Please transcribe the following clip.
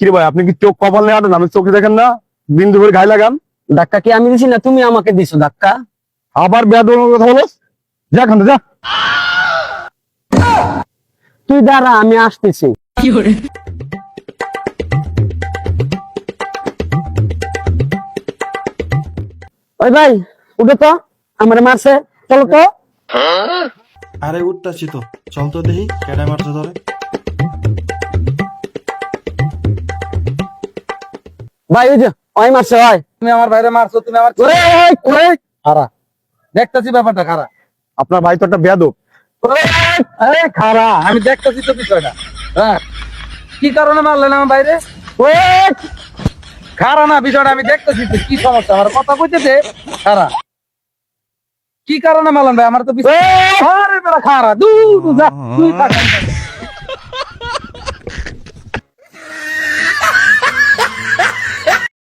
কিরে ভাই আপনি কি চোখ কপাল নিয়ে আটেন আমি চোখে দেখেন না। বিন্দু করে ঘাই লাগান। ধাক্কা কি আমি দিছি না? তুমি আমাকে দিছো ধাক্কা। আবার বেদ কথা বলো যা খান যা। তুই দাঁড়া আমি আসতেছি। কি করে ওই ভাই উঠে তো। আমার মারছে। চলো তো। আরে উঠতাছি তো। চল তো দেখি কেডা মারছে ধরে। ভাই ওই যে ওই মারছে ভাই তুমি আমার বাইরে মারছো তুমি আমার ওরে, ওই, খারা। দেখতেছি ব্যাপারটা খারাপ আপনার ভাই তো একটা বেদক আরে খারা। আমি দেখতেছি তো বিষয়টা। হ্যাঁ। কি কারণে মারলেন আমার বাইরে খারা না বিষয়টা আমি দেখতেছি তো কি সমস্যা? আমার কথা কইতেছে খারা। কি কারণে মারলেন ভাই? আমার তো খারা যা তুই থাক।